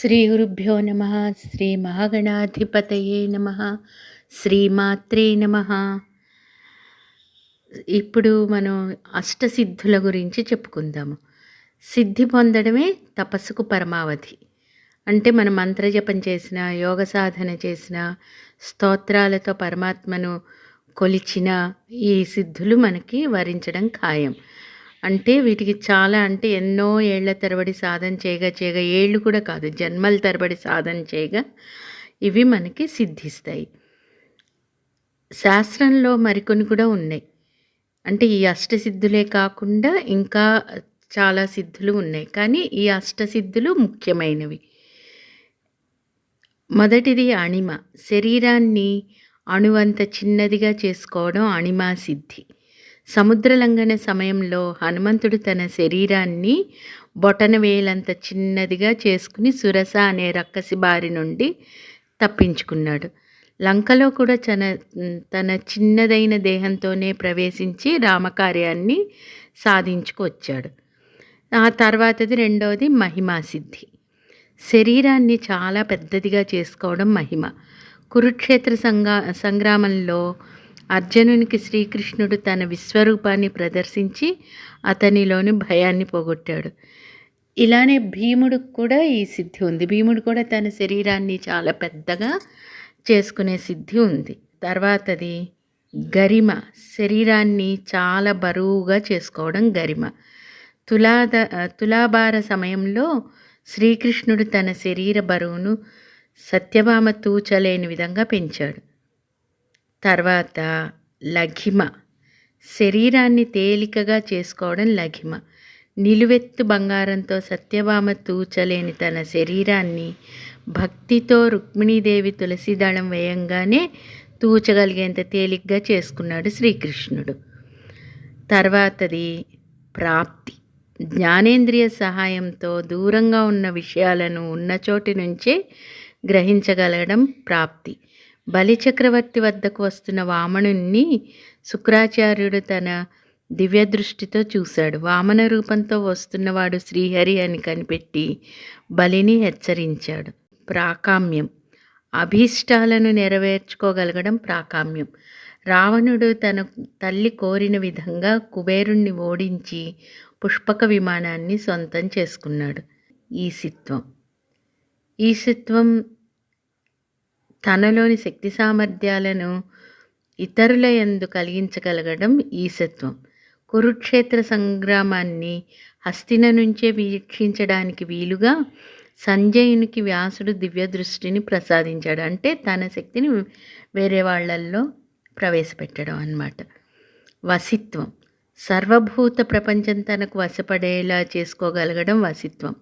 శ్రీ గురుభ్యో నమ శ్రీ మహాగణాధిపతయే నమ శ్రీమాత్రే నమ. ఇప్పుడు మనం అష్టసిద్ధుల గురించి చెప్పుకుందాము. సిద్ధి పొందడమే తపస్సుకు పరమావధి. అంటే మనం మంత్రజపం చేసిన యోగ సాధన చేసిన స్తోత్రాలతో పరమాత్మను కొలిచిన ఈ సిద్ధులు మనకి వరించడం ఖాయం. అంటే వీటికి చాలా అంటే ఎన్నో ఏళ్ళ తరబడి సాధన చేయగా చేయగా. ఏళ్ళు కూడా కాదు జన్మల తరబడి సాధన చేయగా. ఇవి మనకి సిద్ధిస్తాయి. శాస్త్రంలో మరికొన్ని కూడా ఉన్నాయి. అంటే ఈ అష్టసిద్ధులే కాకుండా ఇంకా చాలా సిద్ధులు ఉన్నాయి. కానీ ఈ అష్టసిద్ధులు ముఖ్యమైనవి. మొదటిది అణిమ. శరీరాన్ని అణువంత చిన్నదిగా చేసుకోవడం అణిమా సిద్ధి. సముద్రలంఘన సమయంలో హనుమంతుడు తన శరీరాన్ని బొటనవేలంత చిన్నదిగా చేసుకుని సురస అనే రక్కసి బారి నుండి తప్పించుకున్నాడు. లంకలో కూడా తన తన చిన్నదైన దేహంతోనే ప్రవేశించి రామకార్యాన్ని సాధించుకొచ్చాడు. ఆ తర్వాతది రెండవది మహిమా సిద్ధి. శరీరాన్ని చాలా పెద్దదిగా చేసుకోవడం మహిమ. కురుక్షేత్ర సంగా సంగ్రామంలో అర్జునునికి శ్రీకృష్ణుడు తన విశ్వరూపాన్ని ప్రదర్శించి అతనిలోని భయాన్ని పోగొట్టాడు. ఇలానే భీముడికి కూడా ఈ సిద్ధి ఉంది. భీముడు కూడా తన శరీరాన్ని చాలా పెద్దగా చేసుకునే సిద్ధి ఉంది. తర్వాతది గరిమ. శరీరాన్ని చాలా బరువుగా చేసుకోవడం గరిమ. తులాద తులాభార సమయంలో శ్రీకృష్ణుడు తన శరీర బరువును సత్యభామ తూచలేని విధంగా పెంచాడు. తర్వాత లఘిమ. శరీరాన్ని తేలికగా చేసుకోవడం లఘిమ. నిలువెత్తు బంగారంతో సత్యభామ తూచలేని తన శరీరాన్ని భక్తితో రుక్మిణీదేవి తులసిదళం వేయంగానే తూచగలిగేంత తేలిగ్గా చేసుకున్నాడు శ్రీకృష్ణుడు. తర్వాతది ప్రాప్తి. జ్ఞానేంద్రియ సహాయంతో దూరంగా ఉన్న విషయాలను ఉన్న చోటి నుంచే గ్రహించగలగడం ప్రాప్తి. బలిచక్రవర్తి వద్దకు వస్తున్న వామనుణ్ణి శుక్రాచార్యుడు తన దివ్య దృష్టితో చూశాడు. వామన రూపంతో వస్తున్నవాడు శ్రీహరి అని కనిపెట్టి బలిని హెచ్చరించాడు. ప్రాకామ్యం. అభీష్టాలను నెరవేర్చుకోగలగడం ప్రాకామ్యం. రావణుడు తన తల్లి కోరిన విధంగా కుబేరుణ్ణి ఓడించి పుష్పక విమానాన్ని సొంతం చేసుకున్నాడు. ఈసిత్వం ఈసిత్వం తనలోని శక్తి సామర్థ్యాలను ఇతరుల ఎందు కలిగించగలగడం ఈసత్వం కురుక్షేత్ర సంగ్రామాన్ని హస్తిన నుంచే వీక్షించడానికి వీలుగా సంజయునికి వ్యాసుడు దివ్య దృష్టిని ప్రసాదించాడు. అంటే తన శక్తిని వేరే వాళ్ళల్లో ప్రవేశపెట్టడం అన్నమాట. వసిత్వం. సర్వభూత ప్రపంచం తనకు వశపడేలా చేసుకోగలగడం వసిత్వం.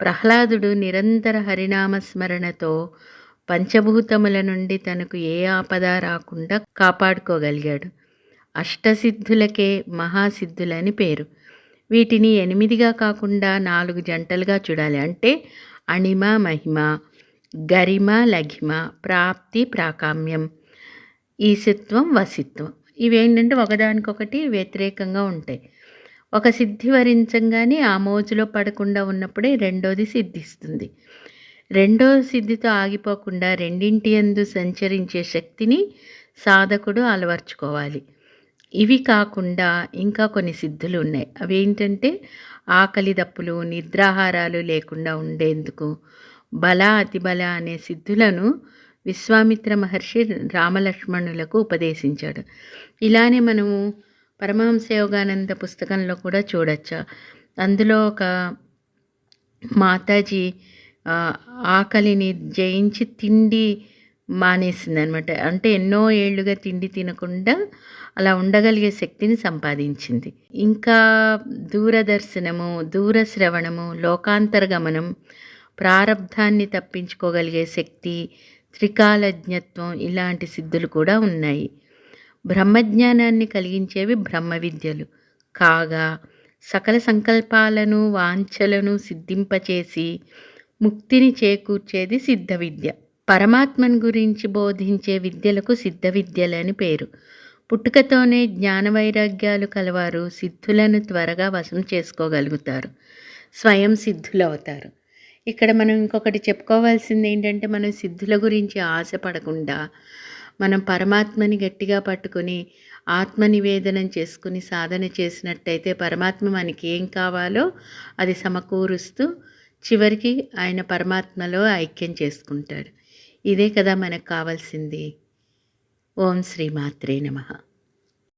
ప్రహ్లాదుడు నిరంతర హరినామస్మరణతో పంచభూతముల నుండి తనకు ఏ ఆపద రాకుండా కాపాడుకోగలిగాడు. అష్టసిద్ధులకే మహాసిద్ధులని పేరు. వీటిని ఎనిమిదిగా కాకుండా నాలుగు జంటలుగా చూడాలి. అంటే అణిమ మహిమ గరిమ లఘిమ ప్రాప్తి ప్రాకామ్యం ఈసిత్వం వసిత్వం ఇవేంటంటే ఒకదానికొకటి వ్యతిరేకంగా ఉంటాయి. ఒక సిద్ధి వరించంగానే ఆ మోజులో పడకుండా ఉన్నప్పుడే రెండోది సిద్ధిస్తుంది. రెండో సిద్ధితో ఆగిపోకుండా రెండింటి ఎందు సంచరించే శక్తిని సాధకుడు అలవర్చుకోవాలి. ఇవి కాకుండా ఇంకా కొన్ని సిద్ధులు ఉన్నాయి. అవి ఏంటంటే ఆకలి దప్పులు నిద్రాహారాలు లేకుండా ఉండేందుకు బల అతిబల అనే సిద్ధులను విశ్వామిత్ర మహర్షి రామలక్ష్మణులకు ఉపదేశించాడు. ఇలానే మనము పరమహంస యోగానంద పుస్తకంలో కూడా చూడొచ్చు. అందులో ఒక మాతాజీ ఆకలిని జయించి తిండి మానేసింది అనమాట అంటే ఎన్నో ఏళ్ళుగా తిండి తినకుండా అలా ఉండగలిగే శక్తిని సంపాదించింది. ఇంకా దూరదర్శనము దూరశ్రవణము లోకాంతర గమనం ప్రారంధాన్ని తప్పించుకోగలిగే శక్తి త్రికాలజ్ఞత్వం ఇలాంటి సిద్ధులు కూడా ఉన్నాయి. బ్రహ్మజ్ఞానాన్ని కలిగించేవి బ్రహ్మ విద్యలు. కాగా సకల సంకల్పాలను వాంఛలను సిద్ధింపచేసి ముక్తిని చేకూర్చేది సిద్ధ విద్య పరమాత్మను గురించి బోధించే విద్యలకు సిద్ధ విద్యలని పేరు. పుట్టుకతోనే జ్ఞాన వైరాగ్యాలు కలవారు సిద్ధులను త్వరగా వశం చేసుకోగలుగుతారు. స్వయం సిద్ధులవుతారు. ఇక్కడ మనం ఇంకొకటి చెప్పుకోవాల్సింది ఏంటంటే మనం సిద్ధుల గురించి ఆశపడకుండా మనం పరమాత్మని గట్టిగా పట్టుకొని ఆత్మనివేదనం చేసుకుని సాధన చేసినట్టయితే పరమాత్మ మనకి ఏం కావాలో అది సమకూరుస్తూ చివరికి ఆయన పరమాత్మలో ఐక్యం చేసుకుంటాడు. ఇదే కదా మనకు కావాల్సింది. ఓం శ్రీ మాత్రే నమః.